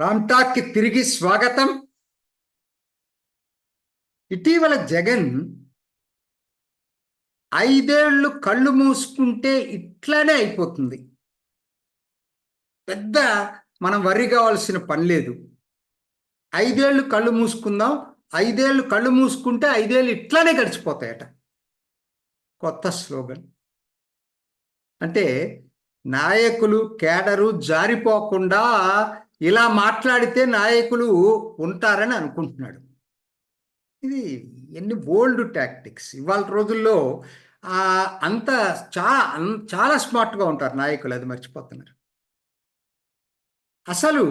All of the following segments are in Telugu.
రామ్టాక్కి తిరిగి స్వాగతం. ఇటీవల జగన్ ఐదేళ్ళు కళ్ళు మూసుకుంటే ఇట్లానే అయిపోతుంది. పెద్ద మనం వరి కావాల్సిన పని లేదు. ఐదేళ్ళు కళ్ళు మూసుకుందాం ఐదేళ్ళు కళ్ళు మూసుకుంటే ఐదేళ్ళు ఇట్లానే గడిచిపోతాయట. కొత్త స్లోగన్. అంటే నాయకులు కేడరు జారిపోకుండా ఇలా మాట్లాడితే నాయకులు ఉంటారని అనుకుంటున్నాడు. ఇది ఎన్ని బోల్డ్ టాక్టిక్స్. ఇవాళ రోజుల్లో అంత చా చాలా స్మార్ట్గా ఉంటారు నాయకులు అది మర్చిపోతున్నారు. అసలు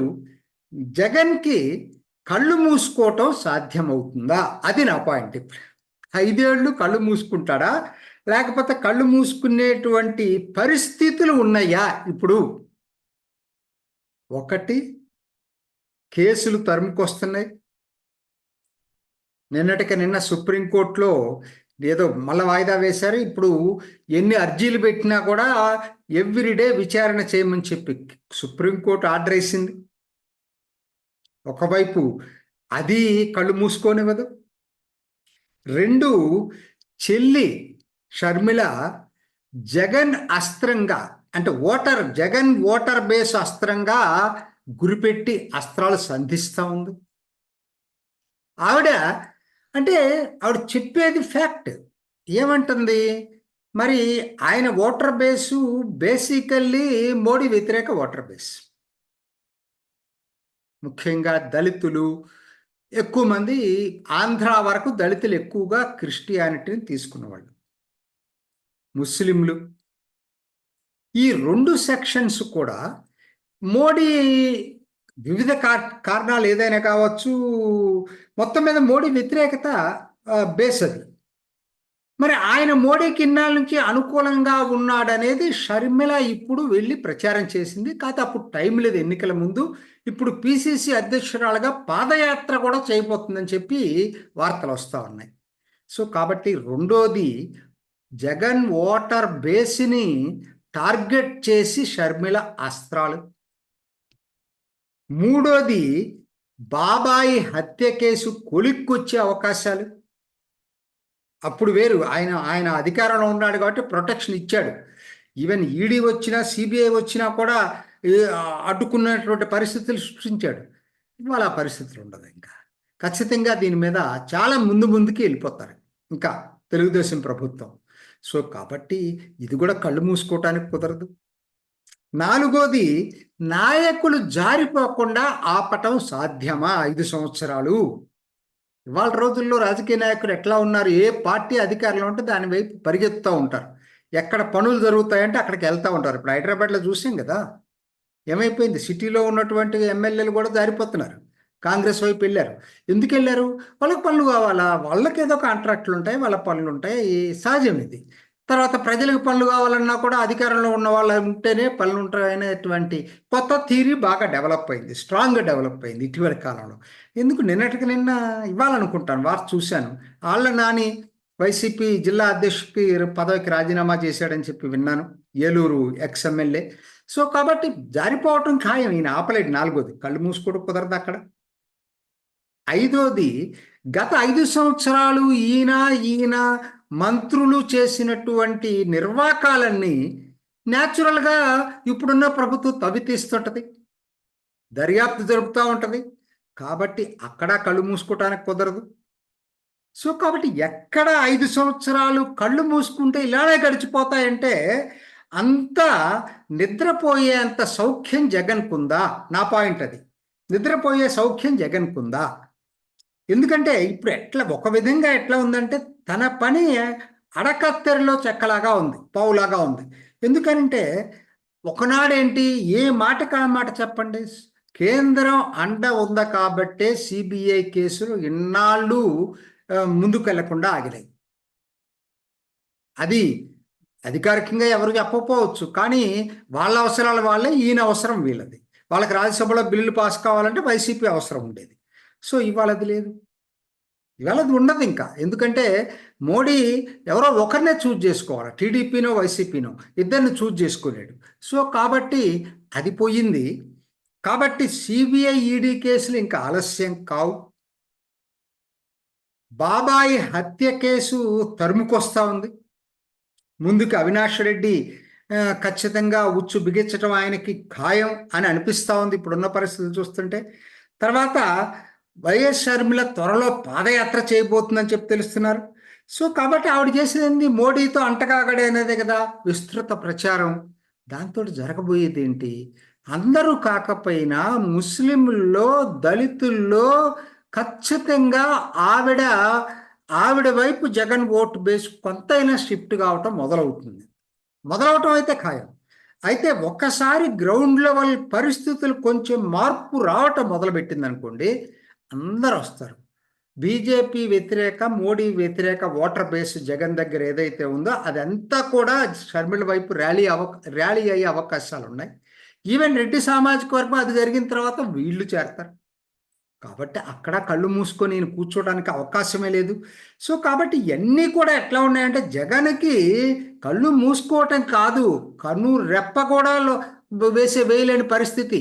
జగన్కి కళ్ళు మూసుకోవటం సాధ్యమవుతుందా? అది నా పాయింట్. ఇప్పుడు ఐదేళ్ళు కళ్ళు మూసుకుంటాడా? లేకపోతే కళ్ళు మూసుకునేటువంటి పరిస్థితులు ఉన్నాయా ఇప్పుడు? ఒకటి కేసులు తరుముకొస్తున్నాయి. నిన్నటికి నిన్న సుప్రీంకోర్టులో ఏదో మళ్ళీ వాయిదా వేశారు. ఇప్పుడు ఎన్ని అర్జీలు పెట్టినా కూడా ఎవ్రీడే విచారణ చేయమని చెప్పి సుప్రీంకోర్టు ఆర్డర్ వేసింది. ఒకవైపు అది కళ్ళు మూసుకోనివ్వదు. రెండు చెల్లి షర్మిల జగన్ అస్త్రంగా అంటే ఓటర్ జగన్ ఓటర్ బేస్ అస్త్రంగా గురిపెట్టి అస్త్రాలు సంధిస్తూ ఉంది. ఆవిడ అంటే ఆవిడ చెప్పేది ఫ్యాక్ట్. ఏమంటుంది? మరి ఆయన ఓటర్ బేసు బేసికల్లీ మోడీ వ్యతిరేక ఓటర్ బేస్. ముఖ్యంగా దళితులు ఎక్కువ మంది ఆంధ్ర వరకు దళితులు ఎక్కువగా క్రిస్టియానిటీని తీసుకున్నవాళ్ళు. ముస్లింలు. ఈ రెండు సెక్షన్స్ కూడా మోడీ వివిధ కారణాలు ఏదైనా కావచ్చు మొత్తం మీద మోడీ వ్యతిరేకత బేస్ అది. మరి ఆయన మోడీకి ఇన్నాళ్ళ నుంచి అనుకూలంగా ఉన్నాడనేది షర్మిల ఇప్పుడు వెళ్ళి ప్రచారం చేసింది. కాకపోతే అప్పుడు టైం లేదు ఎన్నికల ముందు. ఇప్పుడు పిసిసి అధ్యక్షురాలుగా పాదయాత్ర కూడా చేయబోతుందని చెప్పి వార్తలు వస్తూ ఉన్నాయి. సో కాబట్టి రెండోది జగన్ ఓటర్ బేస్ని టార్గెట్ చేసి షర్మిల అస్త్రాలు. మూడోది బాబాయి హత్య కేసు కొలిక్కొచ్చే అవకాశాలు. అప్పుడు వేరు ఆయన ఆయన అధికారంలో ఉన్నాడు కాబట్టి ప్రొటెక్షన్ ఇచ్చాడు. ఈవెన్ ఈడీ వచ్చినా సిబిఐ వచ్చినా కూడా అడ్డుకున్నటువంటి పరిస్థితులు సృష్టించాడు. ఇవాళ ఆ పరిస్థితులు ఉండదు ఇంకా. ఖచ్చితంగా దీని మీద చాలా ముందు ముందుకి వెళ్ళిపోతారు. ఇంకా తెలుగుదేశం ప్రభుత్వం. సో కాబట్టి ఇది కూడా కళ్ళు మూసుకోవటానికి కుదరదు. నాలుగోది నాయకులు జారిపోకుండా ఆపటం సాధ్యమా? ఐదు సంవత్సరాలు. ఇవాళ రోజుల్లో రాజకీయ నాయకులు ఎట్లా ఉన్నారు? ఏ పార్టీ అధికారంలో ఉంటే దాని వైపు పరిగెత్తుతూ ఉంటారు. ఎక్కడ పనులు జరుగుతాయంటే అక్కడికి వెళ్తూ ఉంటారు. ఇప్పుడు హైదరాబాద్లో చూసాం కదా? ఏమైపోయింది? సిటీలో ఉన్నటువంటి ఎమ్మెల్యేలు కూడా జారిపోతున్నారు. కాంగ్రెస్ వైపు వెళ్ళారు. ఎందుకు వెళ్ళారు? వాళ్ళకి పనులు కావాలా? వాళ్ళకి ఏదో కాంట్రాక్ట్లు ఉంటాయి వాళ్ళ పనులు ఉంటాయి. సహజం ఇది. తర్వాత ప్రజలకు పనులు కావాలన్నా కూడా అధికారంలో ఉన్న వాళ్ళు ఉంటేనే పనులు ఉంటాయనేటువంటి కొత్త థీరీ బాగా డెవలప్ అయింది. స్ట్రాంగ్గా డెవలప్ అయింది ఇటీవలి కాలంలో. ఎందుకు? నిన్నటికి నిన్న ఇవ్వాలనుకుంటాను. వారు చూశాను. వాళ్ళ నాని వైసీపీ జిల్లా అధ్యక్షుడికి పదవికి రాజీనామా చేశాడని చెప్పి విన్నాను. Eluru ex MLA. సో కాబట్టి జారిపోవటం ఖాయం. ఈయన ఆపలేడు నాలుగోది. కళ్ళు మూసుకోవడం కుదరదు అక్కడ. ఐదోది గత ఐదు సంవత్సరాలు ఈయన ఈయన మంత్రులు చేసినటువంటి నిర్వాకాలన్నీ న్యాచురల్గా ఇప్పుడున్న ప్రభుత్వం తవ్వితీస్తుంటుంది. దర్యాప్తు జరుపుతూ ఉంటుంది. కాబట్టి అక్కడ కళ్ళు మూసుకోవటానికి కుదరదు. సో కాబట్టి ఎక్కడ ఐదు సంవత్సరాలు కళ్ళు మూసుకుంటే ఇలానే గడిచిపోతాయంటే అంత నిద్రపోయేంత సౌఖ్యం జగన్కుందా నా పాయింట్ అది. నిద్రపోయే సౌఖ్యం జగన్కుందా ఎందుకంటే ఇప్పుడు ఎట్లా ఒక విధంగా ఎట్లా ఉందంటే తన పని అడకత్తెరలో చెక్కలాగా ఉంది పావులాగా ఉంది. ఎందుకనంటే ఒకనాడేంటి ఏ మాట మాట చెప్పండి? కేంద్రం అండ ఉంది కాబట్టే సిబిఐ కేసులు ఇన్నాళ్ళు ముందుకు వెళ్ళకుండా ఆగినాయి. అది అధికారికంగా ఎవరు చెప్పకపోవచ్చు కానీ వాళ్ళ అవసరాల వాళ్ళే ఈయన అవసరం వీళ్ళది. వాళ్ళకి రాజ్యసభలో బిల్లులు పాస్ కావాలంటే వైసీపీ అవసరం ఉండేది. సో ఇవాళ అది లేదు. ఇవాళ అది ఉండదు ఇంకా. ఎందుకంటే మోడీ ఎవరో ఒకరినే చూజ్ చేసుకోవాలి. టీడీపీనో వైసీపీనో ఇద్దరిని చూజ్ చేసుకోలేడు సో కాబట్టి అది పోయింది. కాబట్టి సిబిఐ ఈడీ కేసులు ఇంకా ఆలస్యం కావు. బాబాయి హత్య కేసు తరుముకొస్తా ఉంది. ముందుకు అవినాష్ రెడ్డి ఖచ్చితంగా ఉచ్చు బిగించడం ఆయనకి ఖాయం అని అనిపిస్తూ ఉంది ఇప్పుడున్న పరిస్థితులు చూస్తుంటే. తర్వాత వైఎస్ షర్మిల త్వరలో పాదయాత్ర చేయబోతుందని చెప్పి తెలుస్తున్నారు. సో కాబట్టి ఆవిడ చేసేది మోడీతో అంటకాగడే కదా విస్తృత ప్రచారం. దాంతో జరగబోయేది ఏంటి? అందరూ కాకపోయినా ముస్లింల్లో దళితుల్లో ఖచ్చితంగా ఆవిడ ఆవిడ వైపు జగన్ ఓటు బేస్ కొంతైనా షిఫ్ట్ కావటం మొదలవుతుంది. మొదలవటం అయితే ఖాయం. అయితే ఒక్కసారి గ్రౌండ్ లెవెల్ పరిస్థితులు కొంచెం మార్పు రావటం మొదలుపెట్టింది అనుకోండి అందరు వస్తారు. బీజేపీ వ్యతిరేక మోడీ వ్యతిరేక ఓటర్ బేస్ జగన్ దగ్గర ఏదైతే ఉందో అదంతా కూడా షర్మిల వైపు ర్యాలీ అవ ర్యాలీ అయ్యే అవకాశాలు ఉన్నాయి. ఈవెన్ రెడ్డి సామాజిక వర్గం అది జరిగిన తర్వాత వీళ్ళు చేరతారు. కాబట్టి అక్కడ కళ్ళు మూసుకొని నేను కూర్చోడానికి అవకాశమే లేదు. సో కాబట్టి ఇవన్నీ కూడా ఎట్లా ఉన్నాయంటే జగన్కి కళ్ళు మూసుకోవటం కాదు. కన్ను రెప్ప కూడా వేసే వేయలేని పరిస్థితి.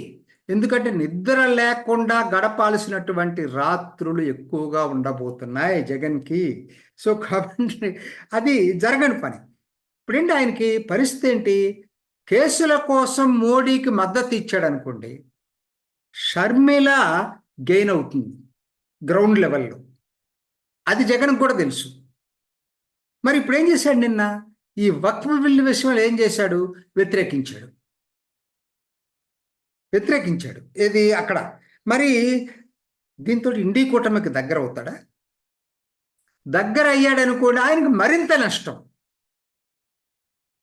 ఎందుకంటే నిద్ర లేకుండా గడపాల్సినటువంటి రాత్రులు ఎక్కువగా ఉండబోతున్నాయి జగన్కి. సో కాబట్టి అది జరగని పని. ఇప్పుడేంటి ఆయనకి పరిస్థితి ఏంటి? కేసుల కోసం మోడీకి మద్దతు ఇచ్చాడు అనుకోండి షర్మిల గెయిన్ అవుతుంది గ్రౌండ్ లెవెల్లో. అది జగన్ కూడా తెలుసు. మరి ఇప్పుడు ఏం చేశాడు నిన్న? ఈ వక్ఫ్ బిల్లు విషయంలో ఏం చేశాడు? వ్యతిరేకించాడు. వ్యతిరేకించాడు. ఏది? అక్కడ. మరి దీంతో ఇండి కూటమికి దగ్గర అవుతాడా? దగ్గర అయ్యాడనుకోండి ఆయనకు మరింత నష్టం.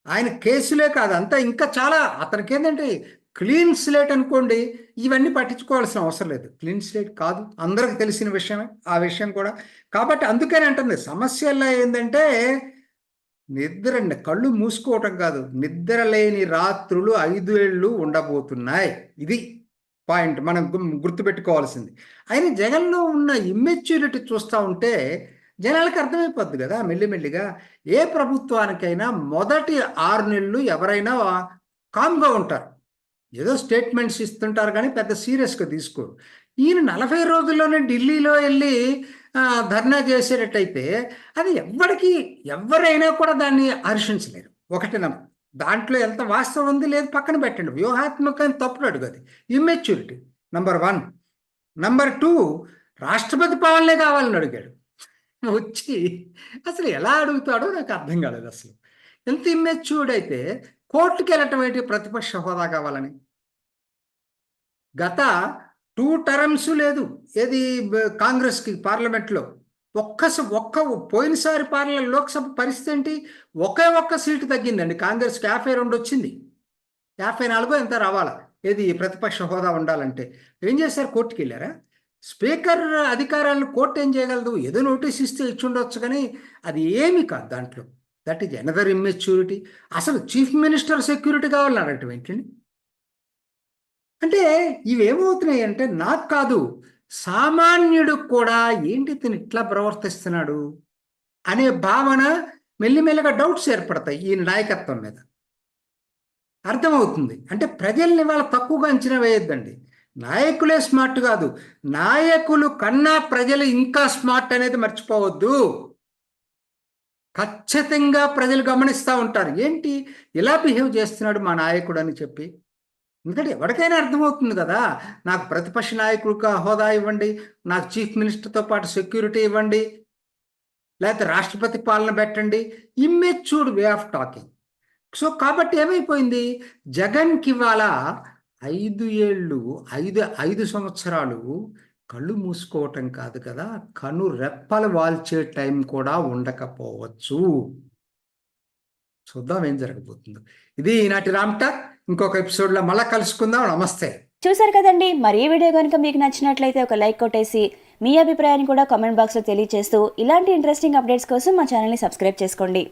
ఆయన కేసులే కాదు అంతా ఇంకా చాలా అతనికి ఏంటంటే క్లీన్ స్లేట్ అనుకోండి ఇవన్నీ పట్టించుకోవాల్సిన అవసరం లేదు. క్లీన్ స్లేట్ కాదు అందరికి తెలిసిన విషయమే ఆ విషయం కూడా. కాబట్టి అందుకని అంటుంది సమస్యల్లో ఏంటంటే నిద్ర కళ్ళు మూసుకోవటం కాదు. నిద్ర లేని రాత్రులు ఐదు ఏళ్ళు ఉండబోతున్నాయి. ఇది పాయింట్. మనం గుర్తుపెట్టుకోవాల్సింది. ఆయన జగన్లో ఉన్న ఇమ్మెచ్యూరిటీ చూస్తూ ఉంటే జనాలకు అర్థమైపోద్ది కదా మెల్లిమెల్లిగా. ఏ ప్రభుత్వానికైనా మొదటి ఆరు నెలలు ఎవరైనా కామ్గా ఉంటారు. ఏదో స్టేట్మెంట్స్ ఇస్తుంటారు కానీ పెద్ద సీరియస్గా తీసుకోరు. ఈయన నలభై రోజుల్లోనే ఢిల్లీలో వెళ్ళి ధర్నా చేసేటట్టయితే అది ఎవ్వరికి ఎవరైనా కూడా దాన్ని హర్షించలేరు. ఒకటి నమ్మ. దాంట్లో ఎంత వాస్తవం ఉంది లేదు పక్కన పెట్టండి. వ్యూహాత్మకమైన తప్పుడు అడుగు అది. Immaturity number one number two రాష్ట్రపతి పవన్లే కావాలని అడిగాడు. వచ్చి అసలు ఎలా అడుగుతాడో నాకు అర్థం కాలేదు అసలు. ఎంత ఇమ్మెచ్యూర్డ్ అయితే కోర్టుకి వెళ్ళటం ఏంటి? ప్రతిపక్ష హోదా కావాలని. గత టూ టర్మ్స్ లేదు. ఏది కాంగ్రెస్కి పార్లమెంట్లో. ఒక్క స- ఒక్క పోయినసారి పార్లమెంట్ లోక్సభ పరిస్థితి ఏంటి? ఒకే ఒక్క సీటు తగ్గిందండి. కాంగ్రెస్కి యాభై రెండు వచ్చింది. యాభై నాలుగో ఎంత రావాలా? ఏది ప్రతిపక్ష హోదా ఉండాలంటే. ఏం చేశారు? కోర్టుకి వెళ్ళారా? స్పీకర్ అధికారాలను కోర్టు ఏం చేయగలదు? ఏదో నోటీస్ ఇస్తే ఇచ్చుండొచ్చు కానీ అది ఏమీ కాదు దాంట్లో. దట్ ఈజ్ ఎనదర్ ఇమ్మెచ్యూరిటీ అసలు చీఫ్ మినిస్టర్ సెక్యూరిటీ కావాలని అడగటం ఏంటండి అంటే ఇవేమవుతున్నాయి అంటే నాకు కాదు సామాన్యుడు కూడా ఏంటి ఇతను ఇట్లా ప్రవర్తిస్తున్నాడు అనే భావన మెల్లిమెల్లిగా డౌట్స్ ఏర్పడతాయి ఈ నాయకత్వం మీద. అర్థమవుతుంది. అంటే ప్రజల్ని వాళ్ళ తక్కువగా అంచనా వేయొద్దండి. నాయకులే స్మార్ట్ కాదు. నాయకులు కన్నా ప్రజలు ఇంకా స్మార్ట్ అనేది మర్చిపోవద్దు. ఖచ్చితంగా ప్రజలు గమనిస్తూ ఉంటారు. ఏంటి? ఇలా బిహేవ్ చేస్తున్నాడు మా నాయకుడు అని చెప్పి. ఎందుకంటే ఎవరికైనా అర్థమవుతుంది కదా. నాకు ప్రతిపక్ష నాయకుడికి హోదా ఇవ్వండి. నాకు చీఫ్ మినిస్టర్తో పాటు సెక్యూరిటీ ఇవ్వండి. లేకపోతే రాష్ట్రపతి పాలన పెట్టండి. Immatured way of talking. So కాబట్టి ఏమైపోయింది? జగన్కి ఇవాళ ఐదు ఏళ్ళు ఐదు ఐదు సంవత్సరాలు కళ్ళు మూసుకోవటం కాదు కదా కను రెప్పలు వాల్చే టైం కూడా ఉండకపోవచ్చు. చూద్దాం ఏం జరగబోతుందో. ఇది ఈనాటి రామ్ ఇంకొక ఎపిసోడ్లో మళ్ళీ కలుసుకుందాం. నమస్తే. చూసారు కదండి మరి ఈ వీడియో కనుక మీకు నచ్చినట్లయితే ఒక లైక్ కొట్టేసి మీ అభిప్రాయాన్ని కూడా కామెంట్ బాక్స్లో తెలియజేస్తూ ఇలాంటి ఇంట్రెస్టింగ్ అప్డేట్స్ కోసం మా ఛానల్ని సబ్స్క్రైబ్ చేసుకోండి.